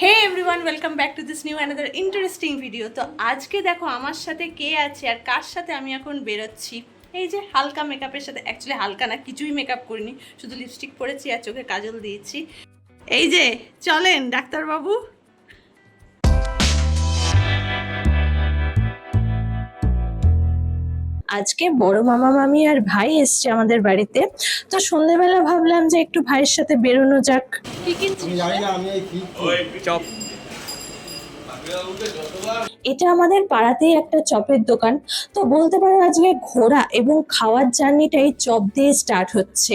Hey everyone welcome back to this new another interesting video তো আজকে দেখো আমার সাথে কে আছে আর কার সাথে আমি এখন বেরোচ্ছি? এই যে হালকা মেকআপের সাথে অ্যাকচুয়ালি হালকা না, কিছুই মেকআপ করিনি। শুধু লিপস্টিক পরেছি আর চোখে কাজল দিয়েছি। এই যে, চলেন ডাক্তারবাবু। আজকে বড় মামা মামি আর ভাই এসছে আমাদের বাড়িতে। তো সন্ধ্যেবেলা ভাবলাম যে একটু ভাইয়ের সাথে বেরোনো যাক। এই চপ। এটা আমাদের পাড়াতেই একটা চপের দোকান। তো বলতে পারো আজকে ঘোরা এবং খাওয়ার জার্নিটাই চপ দিয়ে স্টার্ট হচ্ছে।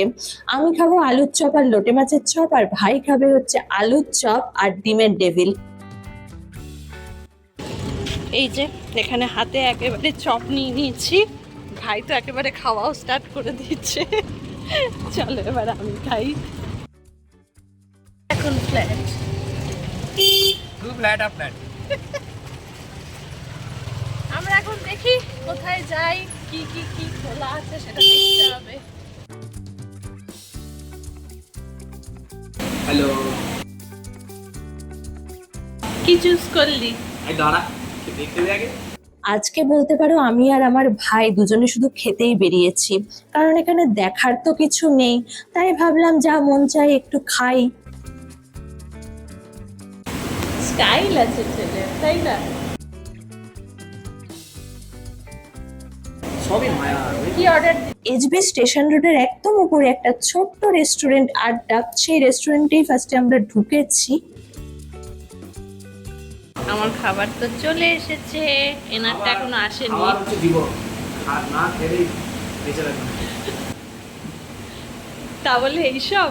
আমি খাব আলুর চপ আর লোটে মাছের চপ আর ভাই খাবে হচ্ছে আলুর চপ আর ডিমের ডেভিল। এই যে এখানে হাতে একেবারে চপ নিয়ে নিয়েছি। ভাই তো একেবারে খাওয়াও স্টার্ট করে দিচ্ছে। চলো এবার আমি খাই। এখন ফ্ল্যাট ফ্ল্যাট আপ আমরা এখন দেখি কোথায় যাই কি কি কি খোলা আছে সেটা দেখতে হবে। হ্যালো কি চুজ করলি? এই দাঁড়া দেখতে দে আগে। আজকে বলতে পারো আমি আর আমার ভাই দুজনে শুধু খেতেই বেরিয়েছি। কারণ এখানে দেখার তো কিছু নেই তাই ভাবলাম যা মন চাই একটু খাই। স্টাইল আছে ছেলে তাই না? সবই মায়া কি স্টেশন রোডের একদম উপরে একটা ছোট্ট রেস্টুরেন্ট আড্ডা সেই রেস্টুরেন্টেই ফার্স্টে আমরা ঢুকেছি। আমার খাবার তো চলে এসেছে। এনারটা এখনও আসেনি। তা বলে এইসব?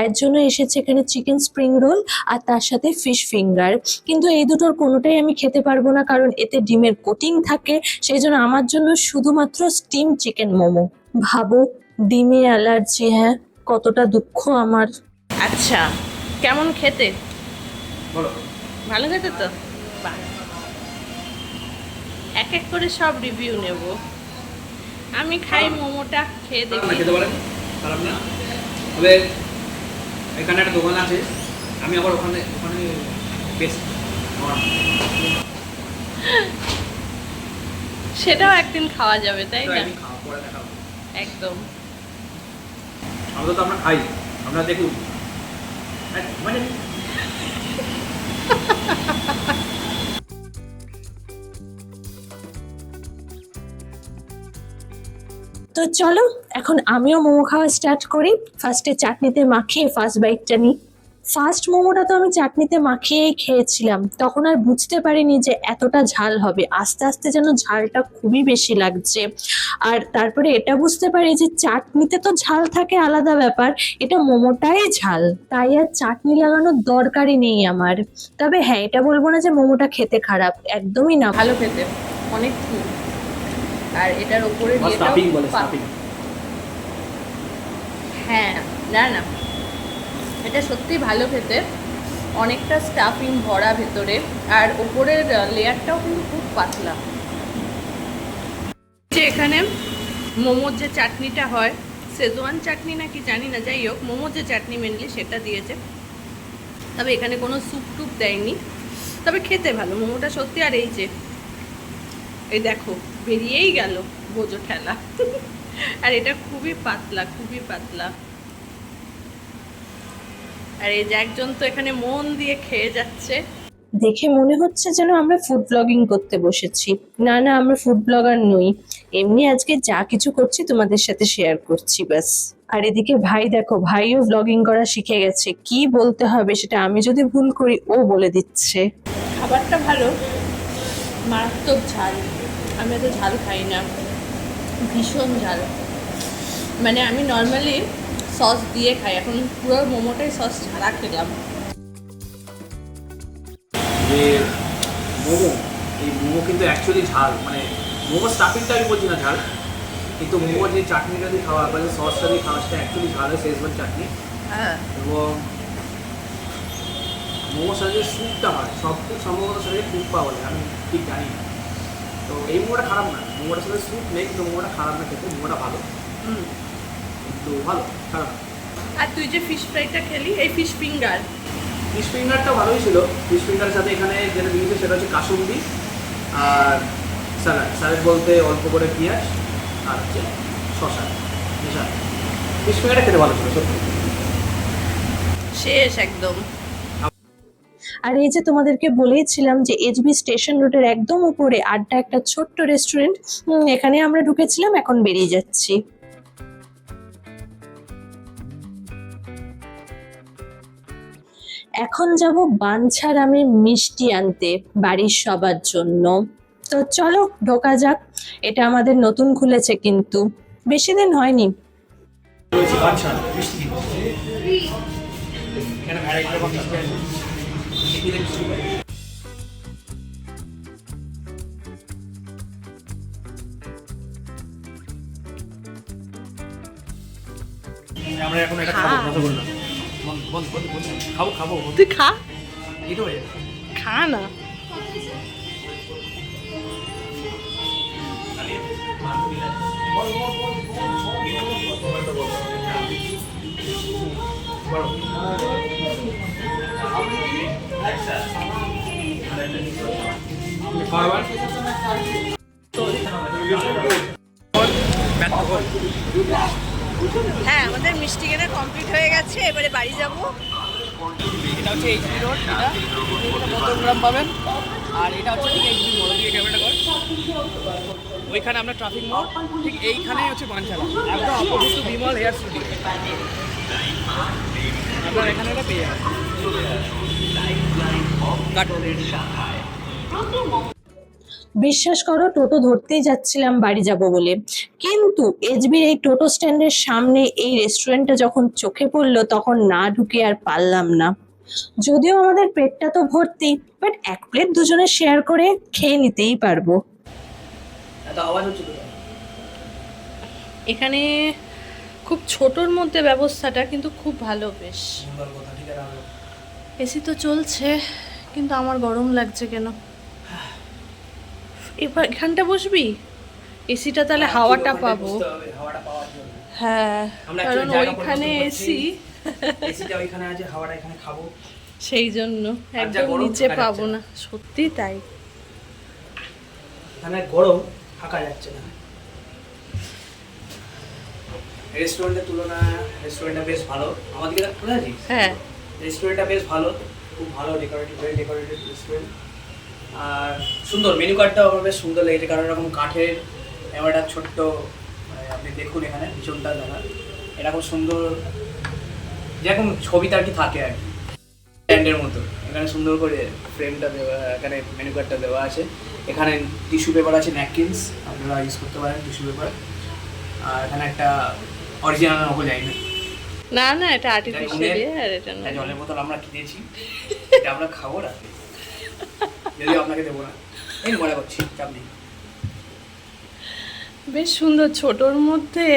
ভাইয়ের জন্য এসেছে এখানে চিকেন স্প্রিং রোল আর তার সাথে ফিশ ফিঙ্গার কিন্তু এই দুটোর কোনোটাই আমি খেতে পারব না কারণ এতে ডিমের কোটিং থাকে। সেই জন্য আমার জন্য শুধুমাত্র স্টিম চিকেন মোমো। ভাবো ডিমে অ্যালার্জি হ্যাঁ? কতটা দুঃখ আমার। আচ্ছা কেমন খেতে? ভালো খেতে তো? এক এক করে সব রিভিউ নেব। আমি খাই মোমোটা খেয়ে দেখি। খেতে পারেন খারাপ না। তবে এখানে একটা দোকান আছে আমি আবার ওখানে ওখানে বেশ সেটাও একদিন খাওয়া যাবে তাই না? একদম। আমরা তো আমরা খাই আমরা দেখুন। হ্যাঁ, মানে তো চলো, এখন আমিও মোমো খাওয়া স্টার্ট করি। ফার্স্টে চাটনিতে মাখিয়ে ফার্স্ট বাইটটা নিই। ফার্স্ট মোমোটা তো আমি চাটনিতে মাখিয়েই খেয়েছিলাম। তখন আর বুঝতে পারিনি যে এতটা ঝাল হবে। আস্তে আস্তে যেন ঝালটা খুবই বেশি লাগছে। আর তারপরে এটা বুঝতে পারি যে চাটনিতে তো ঝাল থাকে, আলাদা ব্যাপার। এটা মোমোটাই ঝাল। তাই আর চাটনি লাগানোর দরকারই নেই আমার। তবে হ্যাঁ এটা বলব না যে মোমোটা খেতে খারাপ। একদমই না। ভালো খেতে। অনেক আর এটার স্টাফিং বলে স্টাফিং হ্যাঁ না না। এটা সত্যি ভালো খেতে। অনেকটা স্টাফিং ভরা ভেতরে। আর ওপরের লেয়ারটাও কিন্তু খুব পাতলা। যে এখানে মোমোর যে চাটনিটা হয় সেজওয়ান চাটনি নাকি জানি না যাই হোক মোমোর যে চাটনি মেনলি সেটা দিয়েছে। তবে এখানে কোনো স্যুপ টুপ দেয়নি। তবে খেতে ভালো মোমোটা সত্যি। আর এই যে এই দেখো বেরিয়েই গেল বোঝো ঠেলা। আর এটা খুবই পাতলা খুবই পাতলা। আর এই যে একজন তো এখানে মন দিয়ে খেয়ে যাচ্ছে। দেখে মনে হচ্ছে যেন আমরা ফুড ব্লগিং করতে বসেছি। না না আমরা ফুড ব্লগার নই। এমনি আজকে যা কিছু করছি তোমাদের সাথে শেয়ার করছি ব্যাস। আর এদিকে ভাই দেখো ভাইও ব্লগিং করা শিখে গেছে। কি বলতে হবে সেটা আমি যদি ভুল করি ও বলে দিচ্ছে। খাবারটা ভালো মারাত্মক ঝাল। আমি এত ঝাল খাই না। ভীষণ ঝাল। মানে আমি নর্মালি সস দিয়ে খাই। এখন পুরো মোমোটাই সস ছাড়া খেলাম। যে মোমো এই মোমো কিন্তু অ্যাকচুয়ালি ঝাল। মানে মোমো স্টাফিংটা আমি বলছি না ঝাল। কিন্তু মোমোর যে চাটনিটা দিয়ে খাওয়া বা যে সসটা দিয়ে খাওয়া সেটা অ্যাকচুয়ালি ঝাল হয় শেষবার চাটনি। হ্যাঁ। এবং মোমোর সাথে যে স্যুপটা হয় সব সম্ভবত সাথে স্যুপ পাওয়া যায়। আমি ঠিক জানি না। তো এই মোমোটা খারাপ না। মোমোটার সাথে স্যুপ নেই কিন্তু মোমোটা খারাপ না খেতে মোমোটা ভালো। হুম। কিন্তু ভালো খারাপ আর তুই যে ফিশ ফ্রাইটা খেলি এই ফিশ ফিঙ্গার ফিশ ফিঙ্গারটা ভালোই ছিল। ফিশ ফিঙ্গারের সাথে এখানে যেটা দিয়েছে সেটা হচ্ছে কাসুন্দি আর স্যালাড। স্যালাড বলতে অল্প করে পেঁয়াজ আর হচ্ছে শশা মিশা ফিশ ফিঙ্গারটা খেতে ভালো ছিল সত্যি। শেষ একদম। আর এই যে তোমাদেরকে বলেইছিলাম যে এইচবি স্টেশন রোডের একদম উপরে আড্ডা একটা ছোট্ট রেস্টুরেন্ট এখানে আমরা ঢুকেছিলাম, এখন বেরিয়ে যাচ্ছি। এখন যাব বাঞ্ছার আমি মিষ্টি আনতে, বাড়ির সবার জন্য। তো চলো, ঢোকা যাক। এটা আমাদের নতুন খুলেছে কিন্তু। বেশি দিন হয়নি। মিষ্টি মিষ্টি মিষ্টি আমরা এখন এটা খাব বললাম বন্ধ বন্ধ বন্ধ খাব খাব। তুই খা এটা হয়ে খা না খাবার হ্যাঁ আমাদের মিষ্টি কেনা কমপ্লিট হয়ে গেছে এবারে বাড়ি যাব। এটা হচ্ছে এইচপি রোড এটা। গ্রাম পাবেন। আর এটা হচ্ছে ঠিক এইচপি মোড় দিয়ে ক্যামেরাটা কর। ওইখানে আমরা ট্রাফিক মোড় ঠিক এইখানেই হচ্ছে বাঞ্ছালা একদম opposite to Bimal hair studio আপনার এখানে এটা পেয়ে যাবেন। বিশ্বাস করো, টোটো ধরতেই যাচ্ছিলাম বাড়ি যাব বলে। কিন্তু এজবির এই টোটো স্ট্যান্ডের সামনে এই রেস্টুরেন্টটা যখন চোখে পড়ল, তখন না ঢুকে আর পারলাম না। যদিও আমাদের পেটটা তো ভর্তি বাট এক প্লেট দুজনে শেয়ার করে খেয়ে নিতেই পারব। এখানে খুব ছোটোর মধ্যে ব্যবস্থাটা কিন্তু খুব ভালো বেশ সুন্দর কথা ঠিক আছে এসি তো চলছে কিন্তু আমার গরম লাগছে কেন? এবার এখানটা বসবি? এসিটা তাহলে হাওয়াটা পাবো। হাওয়াটা জন্য। হ্যাঁ কারণ ওইখানে এসি। ওইখানে আছে হাওয়াটা এখানে খাব। সেই জন্য একদম নিচে পাবো না। সত্যি তাই। এখানে গরম থাকা যাচ্ছে না। রেস্টুরেন্টের তুলনায় রেস্টুরেন্টটা বেশ ভালো। আছিস? হ্যাঁ। রেস্টুরেন্টটা বেশ ভালো, খুব ভালো ডেকোরেটেড ওয়েল ডেকোরেটেড রেস্টুরেন্ট আর সুন্দর মেনু কার্ডটাও আমার বেশ সুন্দর লেগেছে, কারণ এরকম কাঠের একটা ছোট্ট মানে আপনি দেখুন এখানে পিছনটা দেখা। এরকম সুন্দর, যেরকম ছবিতে আর কি থাকে আর কি। স্ট্যান্ডের মতো। এখানে সুন্দর করে ফ্রেমটা দেওয়া, এখানে মেনু কার্ডটা দেওয়া আছে। এখানে টিস্যু পেপার আছে ন্যাপকিনস আপনারা ইউজ করতে পারেন টিস্যু পেপার আর এখানে একটা অরিজিনাল নকল যাই না না না এটা আর্টিফিশিয়াল আর এটা না। জলের বোতল আমরা কিনেছি এটা আমরা খাব রাতে। যদি আপনাকে দেবো না। এই মজা করছি চাপ নেই। বেশ সুন্দর ছোটর মধ্যে।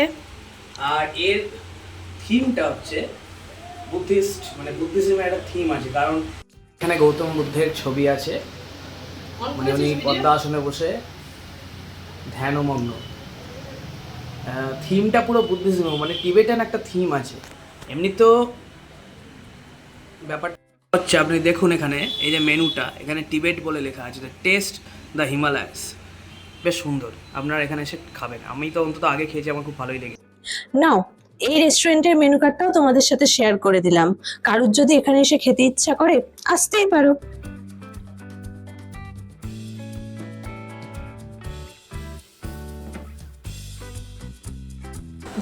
আর এর থিমটা হচ্ছে বুদ্ধিস্ট মানে বুদ্ধিজমের একটা থিম আছে কারণ এখানে গৌতম বুদ্ধের ছবি আছে। মানে উনি পদ্মা আসনে বসে ধ্যান ও মগ্ন থিমটা পুরো বুদ্ধিজম মানে টিবেটান একটা থিম আছে। এমনি তো ব্যাপারটা হচ্ছে, আপনি দেখুন এখানে, এই যে মেনুটা, এখানে টিবেট বলে লেখা আছে টেস্ট দ্য হিমালয়াস। বেশ সুন্দর, আপনারা এখানে এসে খাবেন। আমি তো অন্তত আগে খেয়েছি, আমার খুব ভালোই লেগেছে। নাও, এই রেস্টুরেন্টের মেনু কার্ডটাও তোমাদের সাথে শেয়ার করে দিলাম। কারুর যদি এখানে এসে খেতে ইচ্ছা করে, আসতেই পারো।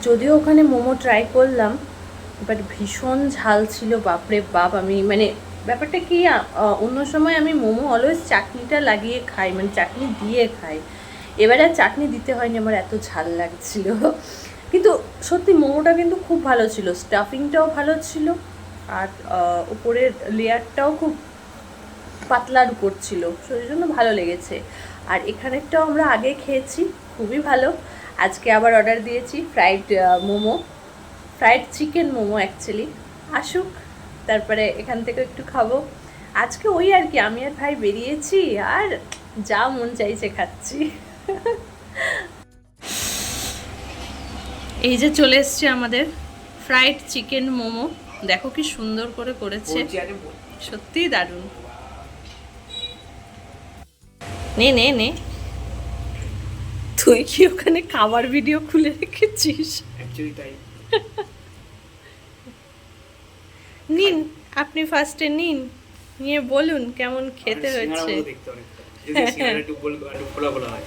যদিও ওখানে মোমো ট্রাই করলাম বাট ভীষণ ঝাল ছিল, বাপরে বাপ, আমি মানে ব্যাপারটা কি অন্য সময় আমি মোমো অলওয়েজ চাটনিটা লাগিয়ে খাই মানে চাটনি দিয়ে খাই। এবারে আর চাটনি দিতে হয়নি, আমার এত ঝাল লাগছিল। কিন্তু সত্যি মোমোটা কিন্তু খুব ভালো ছিল, স্টাফিংটাও ভালো ছিল, আর উপরের লেয়ারটাও খুব পাতলার উপর ছিল সেই জন্য ভালো লেগেছে। আর এখানেরটাও আমরা আগে খেয়েছি, খুবই ভালো। আজকে আবার অর্ডার দিয়েছি fried momo. Fried chicken momo actually আসুক তারপরে এখান থেকে একটু খাব। আজকে ওই আর কি আমি আর ভাই বেরিয়েছি আর যা মন চাইছে খাচ্ছি। এই যে চলে এসছে আমাদের ফ্রাইড চিকেন মোমো। দেখো কি সুন্দর করে করেছে। সত্যিই দারুণ। নে নে নে। তুই কি ওখানে খাবার ভিডিও খুলে রেখেছিস? তাই। নিন আপনি ফার্স্টে নিন নিয়ে বলুন কেমন খেতে হয়েছে। হয়।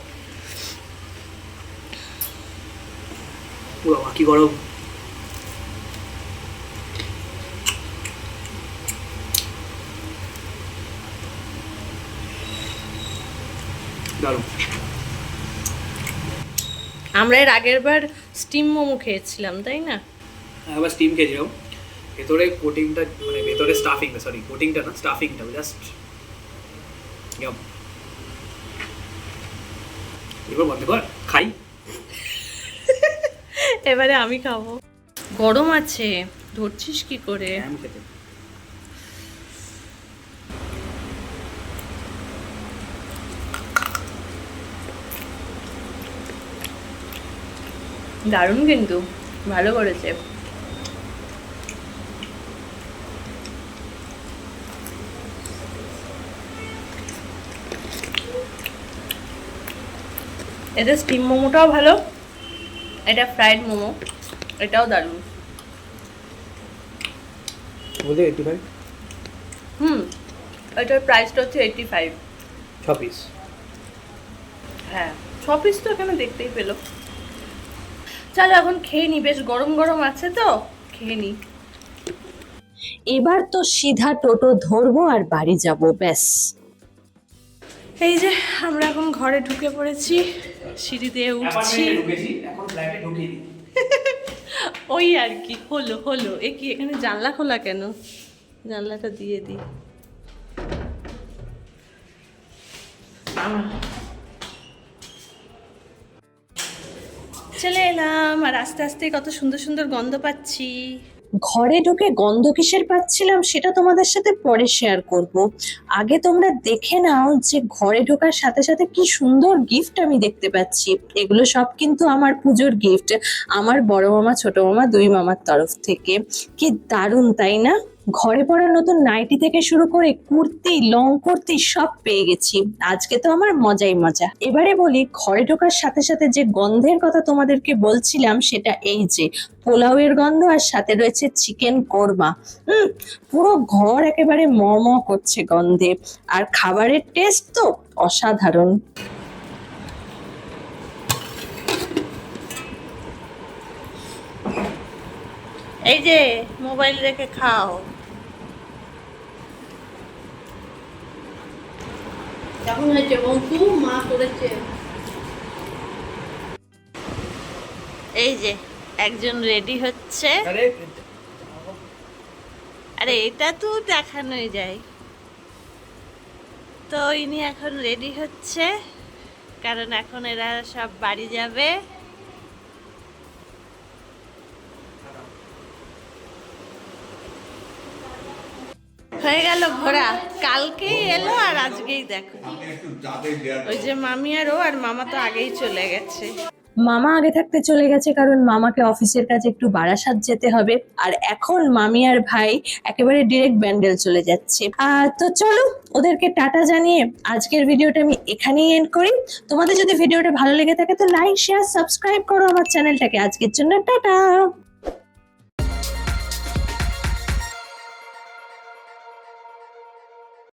বাকি গরম। আমরা এর আগের বার স্টিম মোমো খেয়েছিলাম তাই না? একবার স্টিম খেয়েছিলাম। ভেতরে কোটিংটা মানে ভেতরে স্টাফিংটা সরি কোটিংটা না স্টাফিংটা জাস্ট ইয়াম এবার বন্ধ কর খাই। এবারে আমি খাব। গরম আছে ধরছিস কি করে? আমি খেতে। দারুণ কিন্তু ভালো করেছে। এদের স্টিম মোমোটাও ভালো এটা ফ্রাইড মোমো এটাও দারুণ। বলতে এইটি ফাইভ হুম এটার প্রাইসটা হচ্ছে এইটটি ফাইভ ছ পিস হ্যাঁ ছ পিস তো এখানে দেখতেই পেল। চলো এখন খেয়ে নি বেশ গরম গরম আছে তো খেয়ে নি। এবার তো সিধা টোটো ধরবো আর বাড়ি যাব ব্যাস। এই যে আমরা এখন ঘরে ঢুকে পড়েছি সিঁড়ি দিয়ে উঠছি। ওই আর কি হলো হলো। এ কি এখানে জানলা খোলা কেন? জানলাটা দিয়ে দিই। চলে এলাম আর আস্তে আস্তে কত সুন্দর সুন্দর গন্ধ পাচ্ছি। ঘরে ঢুকে গন্ধ কিসের পাচ্ছিলাম সেটা তোমাদের সাথে পরে শেয়ার করব। আগে তোমরা দেখে নাও যে ঘরে ঢোকার সাথে সাথে কি সুন্দর গিফট আমি দেখতে পাচ্ছি। এগুলো সব কিন্তু আমার পুজোর গিফট আমার বড় মামা, ছোট মামা, দুই মামার তরফ থেকে। কি দারুণ, তাই না? ঘরে পড়া নতুন নাইটি থেকে শুরু করে কুর্তি, লং কুর্তি সব পেয়ে গেছি। আজকে তো আমার মজাই মজা। এবারে বলি, ঘরে ঢোকার সাথে সাথে যে গন্ধের কথা তোমাদেরকে বলছিলাম, সেটা এই যে পোলাওয়ের গন্ধ আর সাথে রয়েছে চিকেন কোরমা। হুম, পুরো ঘর একেবারে ম ম করছে গন্ধে। আর খাবারের টেস্ট তো অসাধারণ। এই যে, মোবাইল রেখে খাও। কেমন হয়েছে বন্ধু? মা করেছে। এই যে একজন রেডি হচ্ছে। আরে আরে এটা তো দেখানোই যায়। তো ইনি এখন রেডি হচ্ছে কারণ এখন এরা সব বাড়ি যাবে। হয়ে গেল ঘোরা। কালকেই এলো আর আজকেই দেখো। ওই যে মামি আর ও আর মামা তো আগেই চলে গেছে। মামা আগে থাকতে চলে গেছে কারণ মামাকে অফিসের কাছে একটু বারাসাত যেতে হবে। আর এখন মামি আর ভাই একেবারে ডিরেক্ট ব্যান্ডেল চলে যাচ্ছে। আহ, তো চলো ওদেরকে টাটা জানিয়ে আজকের ভিডিওটা আমি এখানেই এন্ড করি। তোমাদের যদি ভিডিওটা ভালো লেগে থাকে তো লাইক শেয়ার সাবস্ক্রাইব করো আমার চ্যানেলটাকে। আজকের জন্য টাটা।